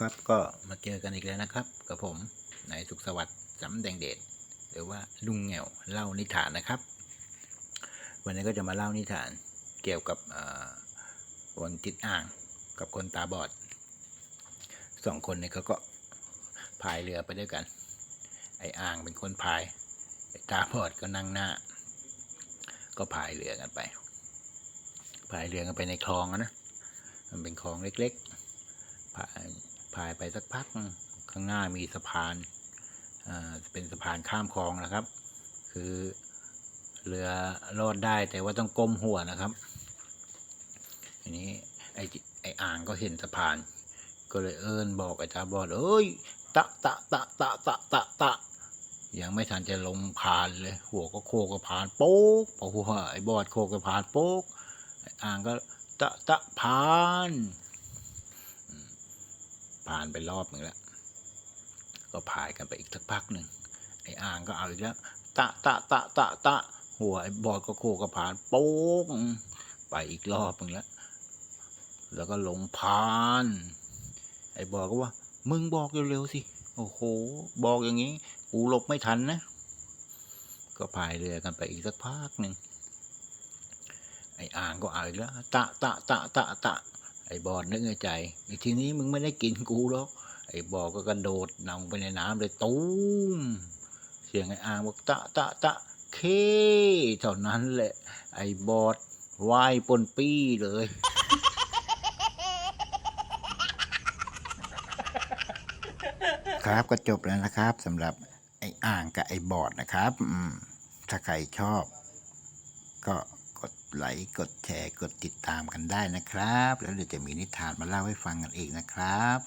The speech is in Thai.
ครับก็มาเจอกันอีกแล้วนะครับกับผมนายสุขสวัสดิ์สำแดงเดชหรือว่าลุงแง่วเล่านิทานนะครับ วันนี้ก็จะมาเล่านิทานเกี่ยวกับคนติดอ่างกับคนตาบอดสองคนนี้เขาก็พายเรือไปด้วยกัน ไอ้อ่างเป็นคนพายไอ้ตาบอดก็นั่งหน้า ก็พายเรือกันไปพายเรือกันไปในคลองนะมันเป็นคลองเล็กๆพาย พายไปสักพัก ข้างหน้ามีสะพานอ่าเป็นสะพานข้ามคลองนะครับ คือเรือรอดได้แต่ว่าต้องก้มหัวนะครับทีนี้ไอ้จิไอ้อ่างก็เห็นสะพาน ก็เลยเอิญบอกไอ้ตาบอดเอ้ยตะตะตะตะตะตะตะยังไม่ทันจะลงพานเลย หัวก็โคกกับพานโป๊กพอหัวไอ้บอดโคกกับพานโป๊กอ่างก็ตะตะพานานไปรอบหนึ่งแล้ว ก็พายกันไปอีกสักพักหนึ่งไอ้อ่างก็เอาอีกแล้วตะตะตะตะตะหัวไอ้บอดก็โคกกับพานโป๊กไปอีกรอบหนึ่งแล้ว แล้วก็ลงพาน ไอ้บอดก็ว่า มึงบอกเร็วๆสิ โอ้โห บอกอย่างนี้กูหลบไม่ทันนะ ก็พายเรือกันไปอีกสักพักหนึ่งไอ้อ่างก็เอาอีกแล้ว ตะตะตะตะตะ ไอ้บอดนึกในใจไอ้ทีนี้มึงไม่ได้กินกูหรอกไอ้บอดก็กระโดดนำไปในน้ำเลยตูมเสียงไอ้อ่างบอกตะตะตะเคเท่านั้นแหละ ไอ้บอดว่ายปนปี้เลยครับก็จบแล้วนะครับสำหรับไอ้อ่างกับไอ้บอดนะครับถ้าใครชอบ ก็ ไลค์กดแชร์กดติดตามกันได้นะครับ แล้วเดี๋ยวจะมีนิทานมาเล่าให้ฟังกันอีกนะครับ